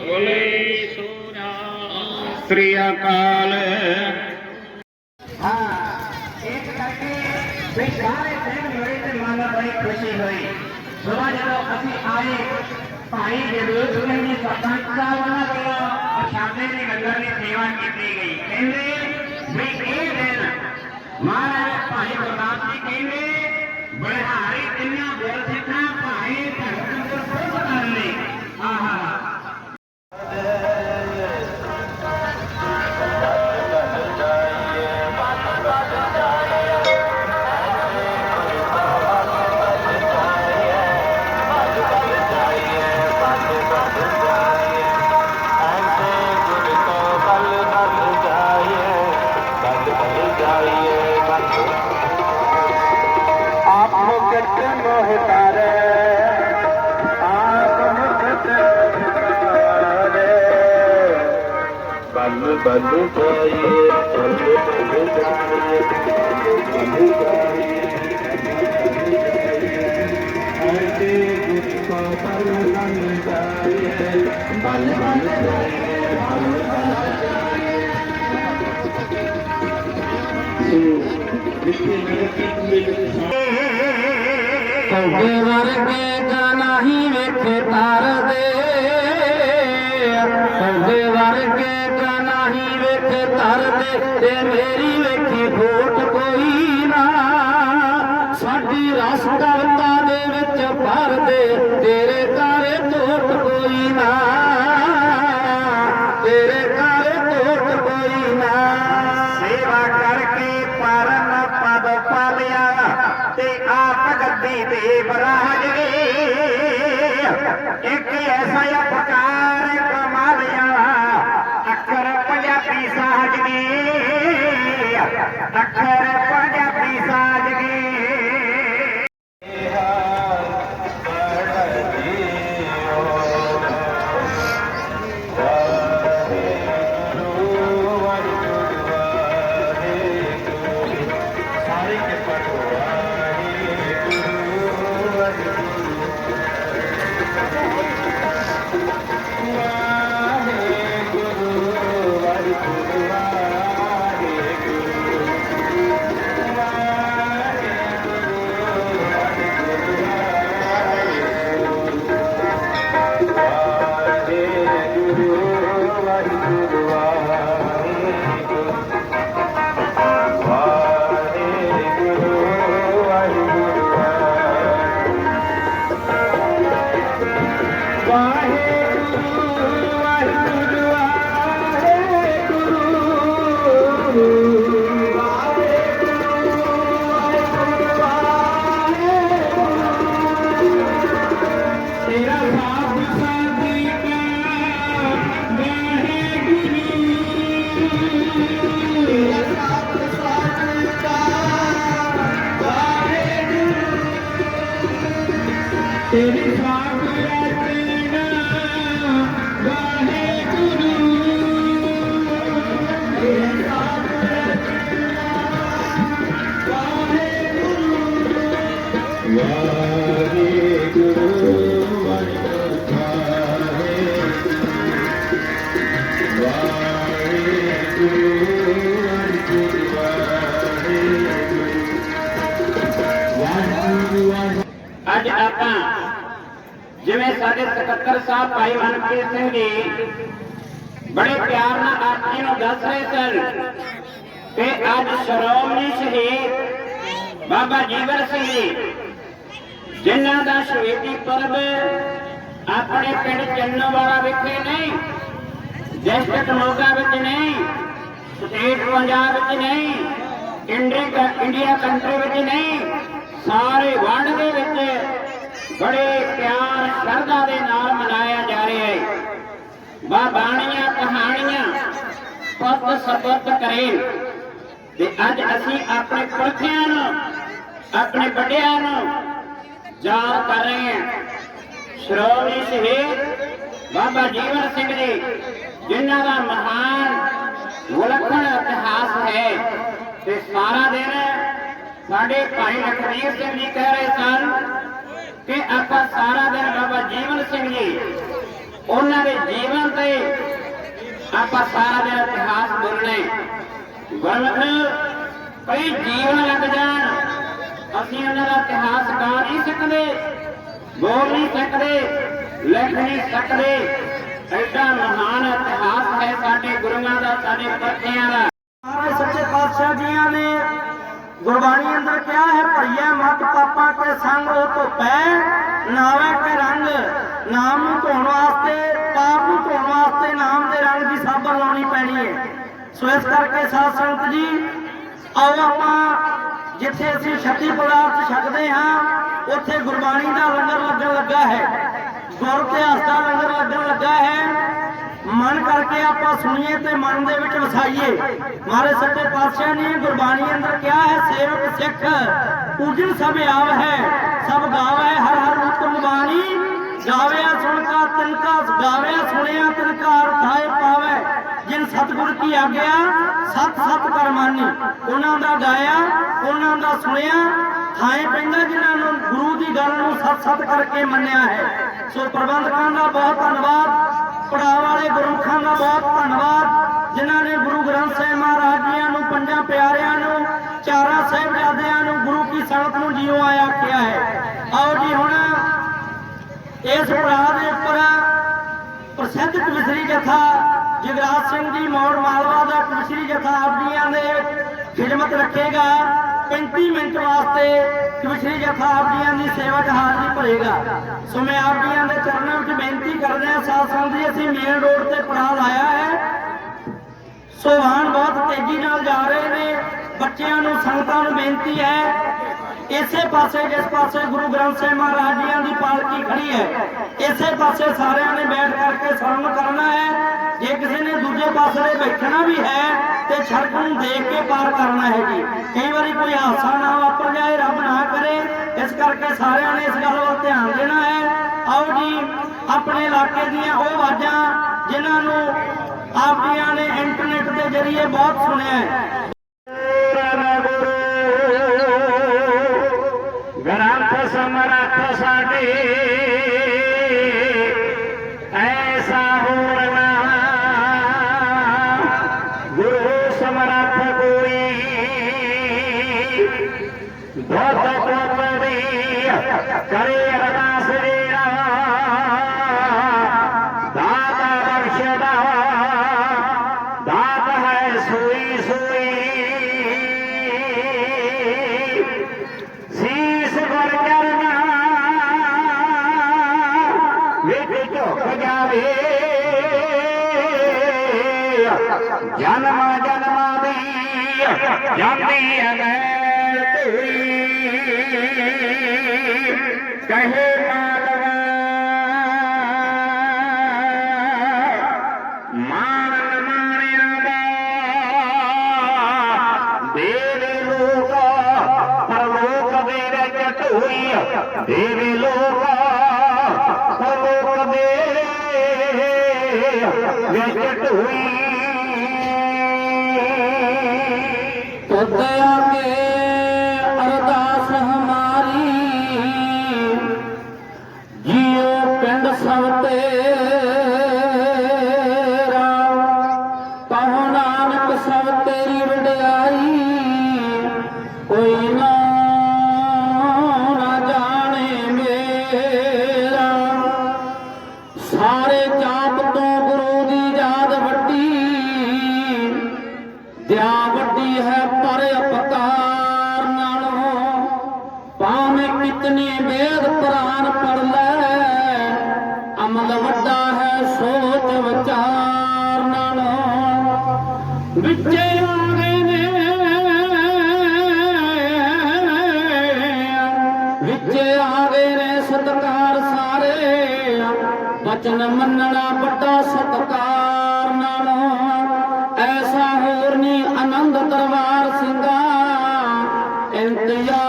ਬੋਲੇ ਸ੍ਰੀ ਅਕਾਲ ਹਾਂ ਇੱਕ ਕਰਕੇ ਵੀ ਸਾਰੇ ਸਿੰਘ ਹੋਏ ਤੇ ਮਨ ਨੂੰ ਬੜੀ ਖੁਸ਼ੀ ਹੋਈ ਸਵੇਰ ਜਦੋਂ ਅਸੀਂ ਆਏ ਭਾਈ ਜਰੂਰ ਸਿੰਘ ਜੀ ਸਰਪੰਚ ਸਾਹਿਬ ਉਹਨਾਂ ਵੱਲੋਂ ਪ੍ਰਸ਼ਾਦੇ ਦੀ ਲੰਗਰ ਦੀ ਸੇਵਾ ਕੀਤੀ ਗਈ ਕਹਿੰਦੇ ਵੀ ਇਹ ਦਿਨ ਮਹਾਰਾਜ ਭਾਈ ਗੁਰਦਾਸ ਜੀ ਕਹਿੰਦੇ ਬਲਿਹਾਰੀ ਤਿੰਨਾਂ ਗੁਰ ਸਿੱਖਾਂ ਭਾਈ ਭਗਤ ਗੁਰਪੁਰਬ ਕਰਨੇ ਆਹਾ ਆਪ اڳي وري جانا ويٺي تار دي. ਨਹੀਂ ਵੇਖੇ ਤਰਦੇ ਤੇ ਮੇਰੀ ਵੇਖੀ ਫੋਟ ਕੋਈ ਨਾ। ਸਾਡੀ ਰਸ ਕਵਤਾ ਦੇ ਵਿੱਚ ਭਰਦੇ ਤੇਰੇ ਕਾਰੇ ਤੋਟ ਕੋਈ ਨਾ। ਤੇਰੇ ਕਾਰੇ ਤੋਟ ਕੋਈ ਨਾ। ਸੇਵਾ ਕਰਕੇ ਪਰਮ ਪਦ ਪਾਲਿਆ ਤੇ ਆਪ ਗੱਦੀ ਤੇ ਬਰਾਜ ਇੱਕ ਐਸਾ ਉਪਕਾਰ তাকে ਅੱਜ ਆਪਾਂ ਜਿਵੇਂ ਸਾਡੇ ਸਕੱਤਰ ਸਾਹਿਬ ਭਾਈ ਮਨਪ੍ਰੀਤ ਸਿੰਘ ਜੀ ਬੜੇ ਪਿਆਰ ਨਾਲ ਆਪ ਜੀ ਨੂੰ ਦੱਸ ਰਹੇ ਸਨ ਕਿ ਅੱਜ ਸ਼੍ਰੋਮਣੀ ਸ਼ਹੀਦ ਬਾਬਾ ਜੀਵਨ ਸਿੰਘ ਜੀ, ਜਿਨ੍ਹਾਂ ਦਾ ਸ਼ਹੀਦੀ ਪਰਬ ਆਪਣੇ ਪਿੰਡ ਚੰਨੋਵਾਲਾ ਵਿਖੇ ਨਹੀਂ, ਡਿਸਟ੍ਰਿਕਟ ਮੋਗਾ ਵਿੱਚ ਨਹੀਂ, ਸਟੇਟ ਪੰਜਾਬ ਵਿੱਚ ਨਹੀਂ, ਇੰਡੀਆ ਕੰਟਰੀ ਵਿੱਚ ਨਹੀਂ, ਸਾਰੇ ਵਰਲਡ ਦੇ ਵਿੱਚ ਬੜੇ ਪਿਆਰ, ਸ਼ਰਧਾ ਦੇ ਨਾਲ ਮਨਾਇਆ ਜਾ ਰਿਹਾ ਹੈ। ਬਾ ਬਾਣੀਆਂ ਕਹਾਣੀਆਂ ਪੁੱਤ ਸਪੁੱਤ ਕਰੇ। ਤੇ ਅੱਜ ਅਸੀਂ ਆਪਣੇ ਪੁਰਖਿਆਂ ਨੂੰ, ਆਪਣੇ ਵੱਡਿਆਂ ਨੂੰ ਯਾਦ ਕਰ ਰਹੇ ਹਾਂ। ਸ਼੍ਰੋਮਣੀ ਸ਼ਹੀਦ ਬਾਬਾ ਜੀਵਨ ਸਿੰਘ ਜੀ, ਜਿਨ੍ਹਾਂ ਦਾ ਮਹਾਨ ਵਿਲੱਖਣ ਇਤਿਹਾਸ ਹੈ। ਤੇ ਸਾਰਾ ਦਿਨ ਸਾਡੇ ਭਾਈ ਲਖਵੀਰ ਸਿੰਘ ਜੀ ਕਹਿ ਰਹੇ ਸਨ ਕਿ ਆਪਾਂ ਸਾਰਾ ਦਿਨ ਬਾਬਾ ਜੀਵਨ ਸਿੰਘ ਜੀ, ਉਹਨਾਂ ਦੇ ਜੀਵਨ ਤੇ ਆਪਾਂ ਸਾਰਾ ਦਿਨ ਇਤਿਹਾਸ ਬੋਲਣੇ। ਗੁਰਮੁਖ ਕਈ ਜੀਵਨ ਲੱਗ ਜਾਣ, ਅਸੀਂ ਉਹਨਾਂ ਦਾ ਇਤਿਹਾਸ ਗਾ ਨਹੀਂ ਸਕਦੇ, ਬੋਲ ਨਹੀਂ ਸਕਦੇ, ਲਿਖ ਨਹੀਂ ਸਕਦੇ। ਐਡਾ ਮਹਾਨ ਇਤਿਹਾਸ ਹੈ ਸਾਡੇ ਗੁਰੂਆਂ ਦਾ, ਸਾਡੇ ਪਰਖਿਆਂ ਦਾ। ਸੱਚੇ ਪਾਤਸ਼ਾਹ ਜੀਆਂ ਨੇ ਗੁਰਬਾਣੀ ਅੰਦਰ ਕਿਹਾ ਹੈ ਭਈਆ ਮਤ ਪਾਪਾਂ ਕੇ ਸੰਗ, ਉਹ ਧੋਪੈ ਨਾਵੇਂ ਕੇ ਰੰਗ, ਨਾਮ ਨੂੰ ਧੋਣ ਵਾਸਤੇ, ਪਾਪ ਨੂੰ ਧੋਣ ਵਾਸਤੇ ਨਾਮ ਦੇ ਰੰਗ ਦੀ ਸਾਬਣ ਲਾਉਣੀ ਪੈਣੀ ਹੈ। ਸੋ ਇਸ ਕਰਕੇ ਸਾਧ ਸੰਗਤ ਜੀ, ਆਓ ਆਪਾਂ ਜਿੱਥੇ ਅਸੀਂ ਛੱਤੀ ਪਦਾਰਥ ਛਕਦੇ ਹਾਂ, ਉੱਥੇ ਗੁਰਬਾਣੀ ਦਾ ਲੰਗਰ ਲੱਗਣ ਲੱਗਾ ਹੈ। ਗੁਰ ਇਤਿਹਾਸ ਦਾ ਲੰਗਰ ਲੱਗਣ ਲੱਗਾ ਹੈ। ਮਨ ਕਰਕੇ ਆਪਾਂ ਸੁਣੀਏ ਤੇ ਮਨ ਦੇ ਵਿੱਚ ਵਸਾਈਏ। ਮਾਰੇ ਸੱਚੇ ਪਾਤਸ਼ਾਹ ਨੇ ਗੁਰਬਾਣੀ ਅੰਦਰ ਕਿਹਾ ਹੈ, ਸੇਵਕ ਸਿੱਖ ਪੂਜਨ ਸਭ ਆਵ ਹੈ, ਸਭ ਗਾਵੇ, ਹਰ ਹਰ ਉਤਮ ਬਾਣੀ ਗਾਵਿਆ ਸੁਣ ਕਾ ਤਿਨਕਾ, ਗਾਵਿਆ ਸੁਣਿਆ ਤਿਨਕਾ, ਅਰਥਾਏ ਪਾਵੇ। ਜਿਨ ਸਤਿਗੁਰ ਕੀ ਆਗਿਆ, ਸਤ ਸਤ ਕਰਮਾਨੀ। ਉਹਨਾਂ ਦਾ ਗਾਇਆ, ਉਹਨਾਂ ਦਾ ਸੁਣਿਆ ਹਾਏ ਪੈਂਦਾ ਜਿਨ੍ਹਾਂ ਨੂੰ ਗੁਰੂ ਦੀ ਗੱਲ ਨੂੰ ਸਤ ਸਤ ਕਰਕੇ ਮੰਨਿਆ ਹੈ। ਸੋ ਪ੍ਰਬੰਧਕਾਂ ਦਾ ਬਹੁਤ ਧੰਨਵਾਦ। ਪੜਾਅ ਵਾਲੇ ਗੁਰਮੁਖਾਂ ਦਾ ਬਹੁਤ ਧੰਨਵਾਦ, ਜਿਨ੍ਹਾਂ ਨੇ ਗੁਰੂ ਗ੍ਰੰਥ ਸਾਹਿਬ ਮਹਾਰਾਜ ਜੀਆਂ ਨੂੰ, ਪੰਜਾਂ ਪਿਆਰਿਆਂ ਨੂੰ, ਚਾਰਾਂ ਸਾਹਿਬਜ਼ਾਦਿਆਂ ਨੂੰ ਗੁਰੂ ਕੀ ਸੰਗਤ ਨੂੰ ਜੀਓ ਆਇਆ ਕਿਹਾ ਹੈ। ਆਓ ਜੀ ਹੁਣ ਇਸ ਪੜਾਅ ਦੇ ਉੱਪਰ ਪ੍ਰਸਿੱਧ ਕਵਿਸ਼ਰੀ ਜਥਾ ਜਗਰਾਜ ਸਿੰਘ ਜੀ ਮੌੜ ਮਾਲਵਾ ਦਾ ਕਵਿਸ਼ਰੀ ਜਥਾ ਆਪ ਜੀਆਂ ਦੇ ਖਿਦਮਤ ਰੱਖੇਗਾ। 35 ਮਿੰਟ ਵਾਸਤੇ ਕਵਿਸ਼ਰੀ ਜਥਾ ਆਪ ਦੀ ਸੇਵਾ 'ਚ ਹਾਜ਼ਰੀ ਭਰੇਗਾ। ਸੋ ਮੈਂ ਆਪ ਦੇ ਚਰਨਾਂ ਵਿੱਚ ਬੇਨਤੀ ਕਰ ਰਿਹਾ, ਸਾਧ ਸੰਗਤ ਅਸੀਂ ਮੇਨ ਰੋਡ ਤੇ ਪੜਾਅ ਲਾਇਆ ਹੈ। ਸੋ ਵਾਹਨ ਬਹੁਤ ਤੇਜ਼ੀ ਨਾਲ ਜਾ ਰਹੇ ਨੇ। ਬੱਚਿਆਂ ਨੂੰ, ਸੰਗਤਾਂ ਨੂੰ ਬੇਨਤੀ ਹੈ, ਇਸੇ ਪਾਸੇ, ਜਿਸ ਪਾਸੇ ਗੁਰੂ ਗ੍ਰੰਥ ਸਾਹਿਬ ਮਹਾਰਾਜ ਜੀਆਂ ਦੀ ਪਾਲਕੀ ਖੜੀ ਹੈ, ਇਸੇ ਪਾਸੇ ਸਾਰਿਆਂ ਨੇ ਬੈਠ ਕਰਕੇ ਸ਼ਰਮ ਕਰਨਾ ਹੈ। ਦੂਜੇ ਪਾਸੇ ਬੈਠਣਾ ਵੀ ਹੈ ਤੇ ਸੜਕ ਨੂੰ ਦੇਖ ਕੇ ਪਾਰ ਕਰਨਾ ਹੈ ਜੀ। ਕਈ ਵਾਰੀ ਕੋਈ ਹਾਦਸਾ ਨਾ ਵਾਪਰ ਜਾਏ, ਰੱਬ ਨਾ ਕਰੇ, ਇਸ ਕਰਕੇ ਸਾਰਿਆਂ ਨੇ ਇਸ ਗੱਲ ਵੱਲ ਧਿਆਨ ਦੇਣਾ ਹੈ। ਆਓ ਜੀ, ਆਪਣੇ ਇਲਾਕੇ ਦੀਆਂ ਉਹ ਆਵਾਜ਼ਾਂ ਜਿਨ੍ਹਾਂ ਨੂੰ ਆਪ ਜੀਆਂ ਨੇ ਇੰਟਰਨੈਟ ਦੇ ਜ਼ਰੀਏ ਬਹੁਤ ਸੁਣਿਆ ਹੈ। ਗ੍ਰੰਥ ਸਮਰੱਥ ਸਾਡੇ ਜਨਮ ਜਨਮ ਦੀ ਜਾਂਦੀ ਅਨੈਲ ਧੂਰੀ ਕਹੇ ਮਾਲਵਾ ਮਾਨ ਮਾਣਿਆ ਦਾ ਦੇਵੇ ਲੋਕ, ਪਰਲੋਕ ਦੇ ਵਿੱਚ ਢੋਈ ਦੇਵੇ ਤੁਧ ਆਗੇ ਅਰਦਾਸ ਹਮਾਰੀ। ਜੀਓ ਪਿੰਡ ਸਭ ਤੇਰਾ ਕਹੋ ਨਾਨਕ ਸਭ ਤੇਰੀ ਵਡਿਆਈ। ਕੋਈ ਨਾ ਨਾ ਜਾਣੇ ਮੇਰਾ। ਆਨੰਦ ਦਰਬਾਰ ਸਿੰਘਾ ਇੰਤਜ਼ਾਰ